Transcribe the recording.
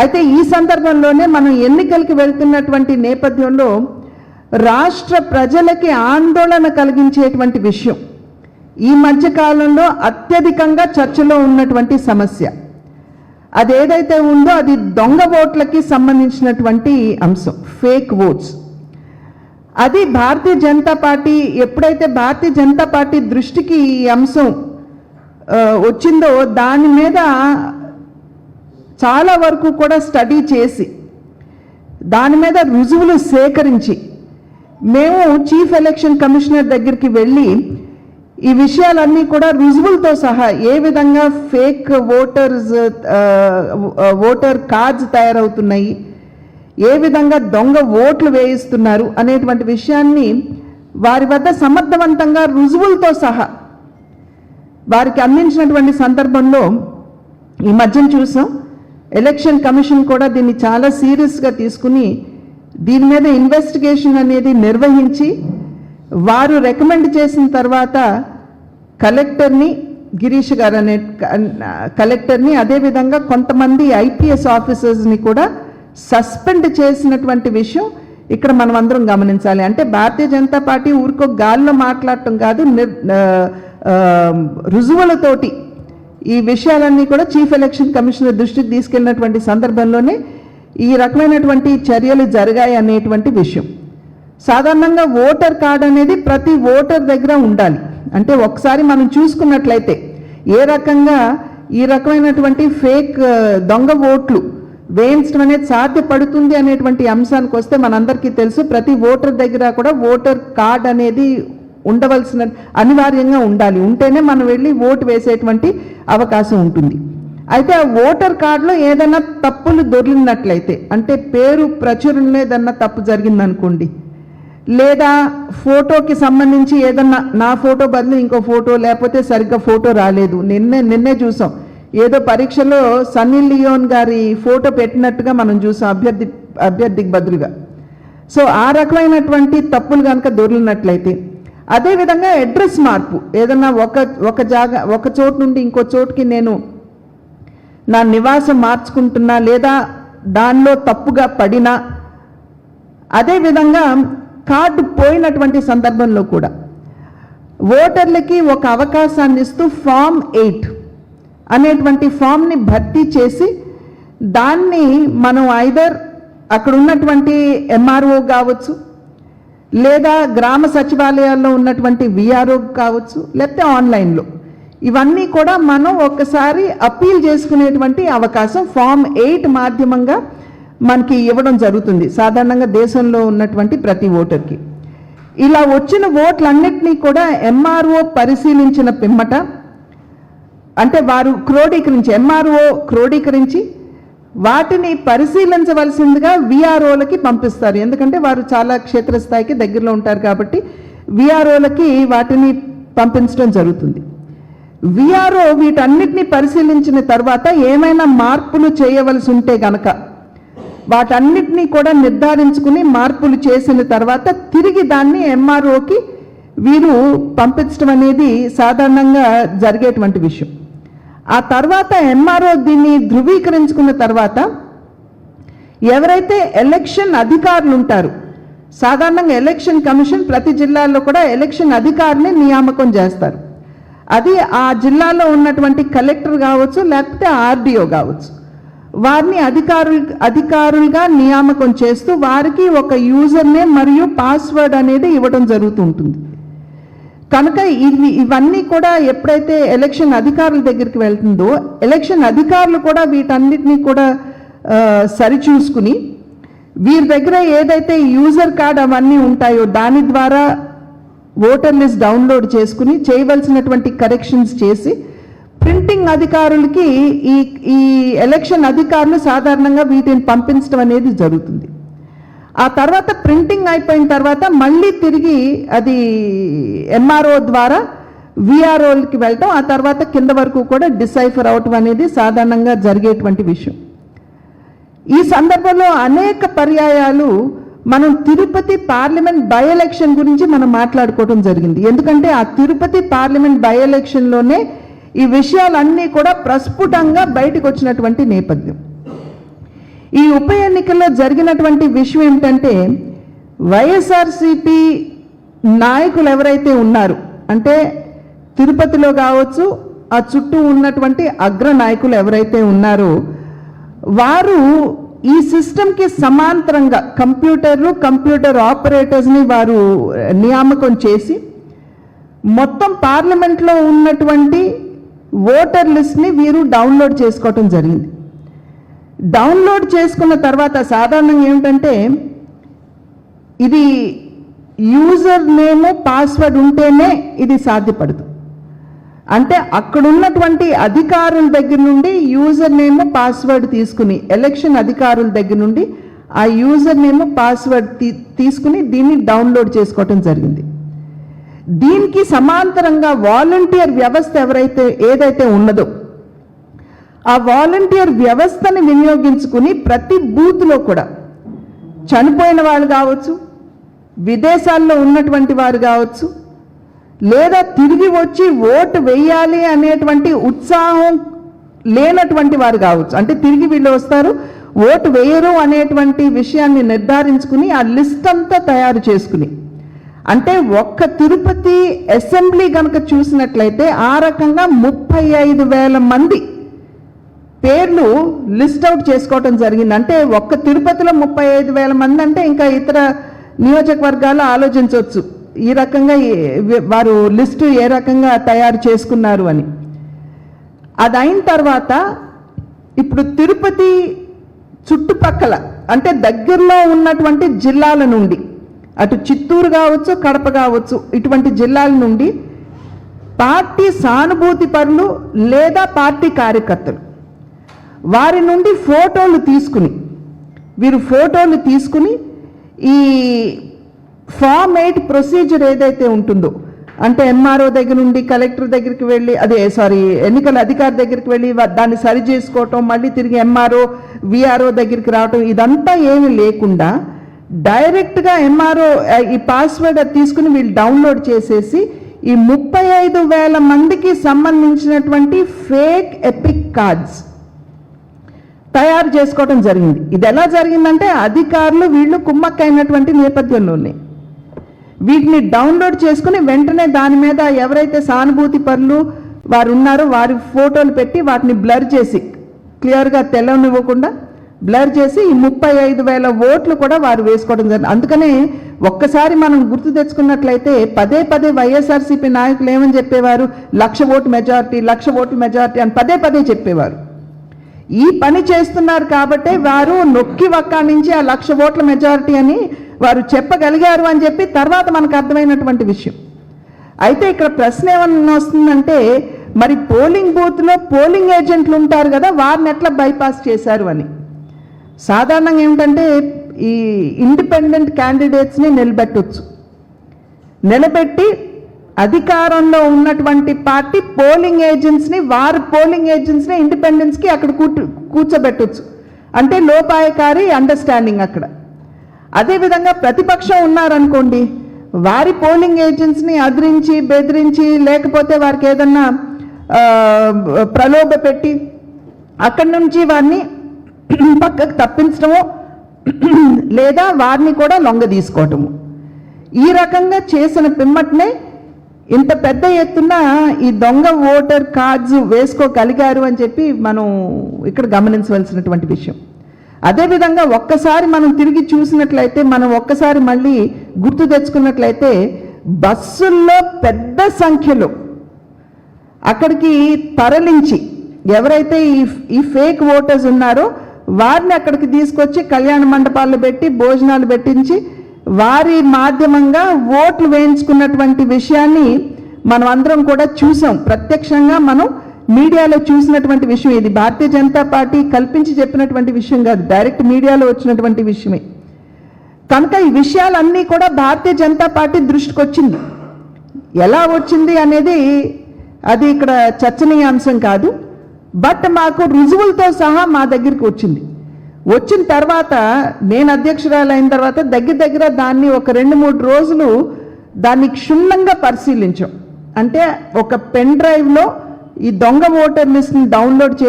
అయితే ఈ సందర్భంలోనే మనం ఎన్నికలకి వెళ్తున్నటువంటి నేపథ్యంలో రాష్ట్ర ప్రజలకి ఆందోళన కలిగించేటువంటి విషయం. ఈ మధ్య కాలంలో అత్యధికంగా చర్చలో ఉన్నటువంటి సమస్య. అదేదైతే ఉందో అది దొంగ ఓట్లకి సంబంధించినటువంటి అంశం ఫేక్ ఓట్స్. అది భారతీయ జనతా పార్టీ ఎప్పుడైతే భారతీయ జనతా పార్టీ దృష్టికి ఈ అంశం వచ్చిందో దాని మీద చాలా వరకు కూడా స్టడీ చేసి దాని మీద రుజువులు సేకరించి మేము చీఫ్ ఎలక్షన్ కమిషనర్ దగ్గరికి వెళ్ళి ఈ విషయాలన్నీ కూడా రుజువులతో సహా ఏ విధంగా ఫేక్ ఓటర్స్ ఓటర్ కార్డ్స్ తయారవుతున్నాయి ఏ విధంగా దొంగ ఓట్లు వేయిస్తున్నారు అనేటువంటి విషయాన్ని వారి వద్ద సమర్థవంతంగా రుజువులతో సహా వారికి అందించినటువంటి సందర్భంలో ఈ మధ్యన చూసాం. ఎలక్షన్ కమిషన్ కూడా దీన్ని చాలా సీరియస్గా తీసుకుని దీని మీద ఇన్వెస్టిగేషన్ అనేది నిర్వహించి వారు రికమెండ్ చేసిన తర్వాత కలెక్టర్ని గిరీష్ గారు అనే కలెక్టర్ని అదేవిధంగా కొంతమంది ఐపీఎస్ ఆఫీసర్స్ని కూడా సస్పెండ్ చేసినటువంటి విషయం ఇక్కడ మనం అందరం గమనించాలి. అంటే భారతీయ జనతా పార్టీ ఊరికో గాల్లో మాట్లాడటం కాదు నిర్ రుజువులతోటి ఈ విషయాలన్నీ కూడా చీఫ్ ఎలక్షన్ కమిషనర్ దృష్టికి తీసుకెళ్ళినటువంటి సందర్భంలోనే ఈ రకమైనటువంటి చర్యలు జరిగాయి అనేటువంటి విషయం. సాధారణంగా ఓటర్ కార్డ్ అనేది ప్రతి ఓటర్ దగ్గర ఉండాలి. అంటే ఒకసారి మనం చూసుకున్నట్లయితే ఏ రకంగా ఈ రకమైనటువంటి ఫేక్ దొంగ ఓట్లు వేయించడం అనేది సాధ్యపడుతుంది అనేటువంటి అంశానికి వస్తే మనందరికీ తెలుసు ప్రతి ఓటర్ దగ్గర కూడా ఓటర్ కార్డ్ అనేది ఉండవలసిన అనివార్యంగా ఉండాలి. ఉంటేనే మనం వెళ్ళి ఓటు వేసేటువంటి అవకాశం ఉంటుంది. అయితే ఆ ఓటర్ కార్డులో ఏదైనా తప్పులు దొరికినట్లయితే అంటే పేరు ప్రచురణలో ఏదన్నా తప్పు జరిగిందనుకోండి లేదా ఫోటోకి సంబంధించి ఏదన్నా నా ఫోటో బదులు ఇంకో ఫోటో లేకపోతే సరిగ్గా ఫోటో రాలేదు. నిన్నే నిన్నే చూసాం. ఏదో పరీక్షలో సన్నీ లియోన్ గారి ఫోటో పెట్టినట్టుగా మనం చూసాం అభ్యర్థి అభ్యర్థికి బదులుగా. సో ఆ రకమైనటువంటి తప్పులు కనుక దొరికినట్లయితే అదేవిధంగా అడ్రస్ మార్పు. ఏదన్నా ఒక ఒక జాగా ఒక చోటు నుండి ఇంకో చోటుకి నేను నా నివాసం మార్చుకుంటున్నా లేదా దానిలో తప్పుగా పడినా అదేవిధంగా కార్డు పోయినటువంటి సందర్భంలో కూడా ఓటర్లకి ఒక అవకాశాన్ని ఇస్తూ ఫామ్ ఎయిట్ అనేటువంటి ఫామ్ని భర్తీ చేసి దాన్ని మనం ఐదర్ అక్కడ ఉన్నటువంటి ఎంఆర్ఓ కావచ్చు లేదా గ్రామ సచివాలయాల్లో ఉన్నటువంటి విఆర్ఓ కావచ్చు లేకపోతే ఆన్లైన్లో. ఇవన్నీ కూడా మనం ఒక్కసారి అప్పీల్ చేసుకునేటువంటి అవకాశం ఫామ్ ఎయిట్ మాధ్యమంగా మనకి ఇవ్వడం జరుగుతుంది సాధారణంగా దేశంలో ఉన్నటువంటి ప్రతి ఓటర్కి. ఇలా వచ్చిన ఓట్లన్నింటినీ కూడా ఎంఆర్ఓ పరిశీలించిన పిమ్మట అంటే వారు క్రోడీకరించి ఎంఆర్ఓ క్రోడీకరించి వాటిని పరిశీలించవలసిందిగా విఆర్ఓలకి పంపిస్తారు. ఎందుకంటే వారు చాలా క్షేత్రస్థాయికి దగ్గరలో ఉంటారు కాబట్టి విఆర్ఓలకి వాటిని పంపించడం జరుగుతుంది. విఆర్ఓ వీటన్నిటిని పరిశీలించిన తర్వాత ఏమైనా మార్పులు చేయవలసి ఉంటే గనక వాటన్నిటినీ కూడా నిర్ధారించుకుని మార్పులు చేసిన తర్వాత తిరిగి దాన్ని ఎంఆర్ఓకి వీరు పంపించడం అనేది సాధారణంగా జరిగేటువంటి విషయం. ఆ తర్వాత ఎంఆర్ఓ దీన్ని ధృవీకరించుకున్న తర్వాత ఎవరైతే ఎలక్షన్ అధికారులు ఉంటారు సాధారణంగా ఎలక్షన్ కమిషన్ ప్రతి జిల్లాలో కూడా ఎలక్షన్ అధికారిని నియామకం చేస్తారు. అది ఆ జిల్లాలో ఉన్నటువంటి కలెక్టర్ కావచ్చు లేకపోతే ఆర్డీఓ కావచ్చు. వారిని అధికారులు అధికారులుగా నియామకం చేస్తూ వారికి ఒక యూజర్ నేమ్ మరియు పాస్వర్డ్ అనేది ఇవ్వడం జరుగుతుంటుంది కనుక ఇవి ఇవన్నీ కూడా ఎప్పుడైతే ఎలక్షన్ అధికారుల దగ్గరికి వెళ్తుందో ఎలక్షన్ అధికారులు కూడా వీటన్నిటినీ కూడా సరిచూసుకుని వీరి దగ్గర ఏదైతే యూజర్ కార్డ్ అవన్నీ ఉంటాయో దాని ద్వారా ఓటర్ లిస్ట్ డౌన్లోడ్ చేసుకుని చేయవలసినటువంటి కరెక్షన్స్ చేసి ప్రింటింగ్ అధికారులకి ఈ ఈ ఎలక్షన్ అధికారులు సాధారణంగా వీటిని పంపించడం అనేది జరుగుతుంది. ఆ తర్వాత ప్రింటింగ్ అయిపోయిన తర్వాత మళ్ళీ తిరిగి అది ఎంఆర్ఓ ద్వారా విఆర్ఓలకి వెళ్ళటం ఆ తర్వాత కింద వరకు కూడా డిసైఫర్ అవటం అనేది సాధారణంగా జరిగేటువంటి విషయం. ఈ సందర్భంలో అనేక పర్యాయాలు మనం తిరుపతి పార్లమెంట్ బై ఎలక్షన్ గురించి మనం మాట్లాడుకోవడం జరిగింది. ఎందుకంటే ఆ తిరుపతి పార్లమెంట్ బై ఎలక్షన్లోనే ఈ విషయాలన్నీ కూడా ప్రస్ఫుటంగా బయటకు వచ్చినటువంటి నేపథ్యం. ఈ ఉప ఎన్నికల్లో జరిగినటువంటి విషయం ఏమిటంటే వైఎస్ఆర్సిపి నాయకులు ఎవరైతే ఉన్నారు అంటే తిరుపతిలో కావచ్చు ఆ చుట్టూ ఉన్నటువంటి అగ్ర నాయకులు ఎవరైతే ఉన్నారో వారు ఈ సిస్టమ్కి సమాంతరంగా కంప్యూటర్లు కంప్యూటర్ ఆపరేటర్స్ని వారు నియామకం చేసి మొత్తం పార్లమెంట్లో ఉన్నటువంటి ఓటర్ లిస్ట్ని వీరు డౌన్లోడ్ చేసుకోవటం జరిగింది. డౌన్లోడ్ చేసుకున్న తర్వాత సాధారణంగా ఏమిటంటే ఇది యూజర్ నేమ్ పాస్వర్డ్ ఉంటేనే ఇది సాధ్యపడదు. అంటే అక్కడున్నటువంటి అధికారుల దగ్గర నుండి యూజర్ నేమ్ పాస్వర్డ్ తీసుకుని ఎలక్షన్ అధికారుల దగ్గర నుండి ఆ యూజర్ నేమ్ పాస్వర్డ్ తీ- తీసుకుని దీన్ని డౌన్లోడ్ చేసుకోవటం జరిగింది. దీనికి సమాంతరంగా వాలంటీర్ వ్యవస్థ ఎవరైతే ఏదైతే ఉన్నదో ఆ వాలంటీర్ వ్యవస్థని వినియోగించుకుని ప్రతి బూత్లో కూడా చనిపోయిన వాళ్ళు కావచ్చు విదేశాల్లో ఉన్నటువంటి వారు కావచ్చు లేదా తిరిగి వచ్చి ఓటు వేయాలి అనేటువంటి ఉత్సాహం లేనటువంటి వారు కావచ్చు. అంటే తిరిగి వీళ్ళు వస్తారు ఓటు వేయరు అనేటువంటి విషయాన్ని నిర్ధారించుకుని ఆ లిస్ట్ అంతా తయారు చేసుకుని. అంటే ఒక్క తిరుపతి అసెంబ్లీ కనుక చూసినట్లయితే ఆ రకంగా ముప్పై ఐదు వేల మంది పేర్లు లిస్ట్ అవుట్ చేసుకోవటం జరిగింది. అంటే ఒక్క తిరుపతిలో ముప్పై ఐదు వేల మంది అంటే ఇంకా ఇతర నియోజకవర్గాలు ఆలోచించవచ్చు. ఈ రకంగా వారు లిస్టు ఏ రకంగా తయారు చేసుకున్నారు అని. అది అయిన తర్వాత ఇప్పుడు తిరుపతి చుట్టుపక్కల అంటే దగ్గరలో ఉన్నటువంటి జిల్లాల నుండి అటు చిత్తూరు కావచ్చు కడప కావచ్చు ఇటువంటి జిల్లాల నుండి పార్టీ సానుభూతి పరులు లేదా పార్టీ కార్యకర్తలు. వారి నుండి ఫోటోలు తీసుకుని వీరు ఫోటోలు తీసుకుని ఈ ఫామ్ ఎయిట్ ప్రొసీజర్ ఏదైతే ఉంటుందో అంటే ఎంఆర్ఓ దగ్గర నుండి కలెక్టర్ దగ్గరికి వెళ్ళి అదే సారీ ఎన్నికల అధికారి దగ్గరికి వెళ్ళి దాన్ని సరి చేసుకోవటం మళ్ళీ తిరిగి ఎంఆర్ఓ విఆర్ఓ దగ్గరికి రావటం ఇదంతా ఏమీ లేకుండా డైరెక్ట్గా ఎంఆర్ఓ ఈ పాస్వర్డ్ అది తీసుకుని వీళ్ళు డౌన్లోడ్ చేసేసి ఈ ముప్పై ఐదు వేల మందికి సంబంధించినటువంటి ఫేక్ ఎపిక్ కార్డ్స్ తయారు చేసుకోవడం జరిగింది. ఇది ఎలా జరిగిందంటే అధికారులు వీళ్ళు కుమ్మక్కైనటువంటి నేపథ్యంలోనే. వీటిని డౌన్లోడ్ చేసుకుని వెంటనే దాని మీద ఎవరైతే సానుభూతి పనులు వారు ఉన్నారో వారి ఫోటోలు పెట్టి వాటిని బ్లర్ చేసి క్లియర్గా తెల్లనివ్వకుండా బ్లర్ చేసి ఈ ముప్పై ఐదు వేల ఓట్లు కూడా వారు వేసుకోవడం జరిగింది. అందుకనే ఒక్కసారి మనం గుర్తు తెచ్చుకున్నట్లయితే పదే పదే వైఎస్ఆర్సీపీ నాయకులు ఏమని చెప్పేవారు? Lakh vote majority lakh vote majority అని పదే పదే చెప్పేవారు. ఈ పని చేస్తున్నారు కాబట్టే వారు నొక్కి వక్కా నుంచి ఆ లక్ష ఓట్ల మెజారిటీ అని వారు చెప్పగలిగారు అని చెప్పి తర్వాత మనకు అర్థమైనటువంటి విషయం. అయితే ఇక్కడ ప్రశ్న ఏమన్నా వస్తుందంటే మరి పోలింగ్ బూత్లో పోలింగ్ ఏజెంట్లు ఉంటారు కదా వారిని ఎట్లా బైపాస్ చేశారు అని. సాధారణంగా ఏమిటంటే ఈ ఇండిపెండెంట్ క్యాండిడేట్స్ని నిలబెట్టొచ్చు. నిలబెట్టి అధికారంలో ఉన్నటువంటి పార్టీ పోలింగ్ ఏజెంట్స్ని వారి పోలింగ్ ఏజెంట్స్ని ఇండిపెండెన్స్కి అక్కడ కూర్చు కూర్చోబెట్టొచ్చు. అంటే లోపాయకారి అండర్స్టాండింగ్ అక్కడ. అదేవిధంగా ప్రతిపక్షం ఉన్నారనుకోండి వారి పోలింగ్ ఏజెంట్స్ని అదిరించి బెదిరించి లేకపోతే వారికి ఏదన్నా ప్రలోభ పెట్టి అక్కడి నుంచి వారిని పక్కకు తప్పించడము లేదా వారిని కూడా లొంగ తీసుకోవటము ఈ రకంగా చేసిన పిమ్మటనే ఇంత పెద్ద ఎత్తున ఈ దొంగ ఓటర్ కార్డ్స్ వేసుకోగలిగారు అని చెప్పి మనం ఇక్కడ గమనించవలసినటువంటి విషయం. అదేవిధంగా ఒక్కసారి మనం తిరిగి చూసినట్లయితే మనం ఒక్కసారి మళ్ళీ గుర్తు తెచ్చుకున్నట్లయితే బస్సుల్లో పెద్ద సంఖ్యలో అక్కడికి తరలించి ఎవరైతే ఈ ఈ ఫేక్ ఓటర్స్ ఉన్నారో వారిని అక్కడికి తీసుకొచ్చి కళ్యాణ మండపాలు పెట్టి భోజనాలు పెట్టించి వారి మాధ్యమంగా ఓట్లు వేయించుకున్నటువంటి విషయాన్ని మనం అందరం కూడా చూసాం. ప్రత్యక్షంగా మనం మీడియాలో చూసినటువంటి విషయం ఇది. భారతీయ జనతా పార్టీ కల్పించి చెప్పినటువంటి విషయం కాదు. డైరెక్ట్ మీడియాలో వచ్చినటువంటి విషయమే. కనుక ఈ విషయాలన్నీ కూడా భారతీయ జనతా పార్టీ దృష్టికి వచ్చింది. ఎలా వచ్చింది అనేది అది ఇక్కడ చర్చనీయాంశం కాదు. బట్ మాకు రుజువులతో సహా మా దగ్గరికి వచ్చింది. వచ్చిన తర్వాత నేను అధ్యక్షురాలైన తర్వాత దగ్గర దగ్గర దాన్ని ఒక రెండు మూడు రోజులు దాన్ని క్షుణ్ణంగా పరిశీలించాం. అంటే ఒక పెన్ డ్రైవ్లో ఈ దొంగ ఓటర్ లిస్ట్ని డౌన్లోడ్ చేసి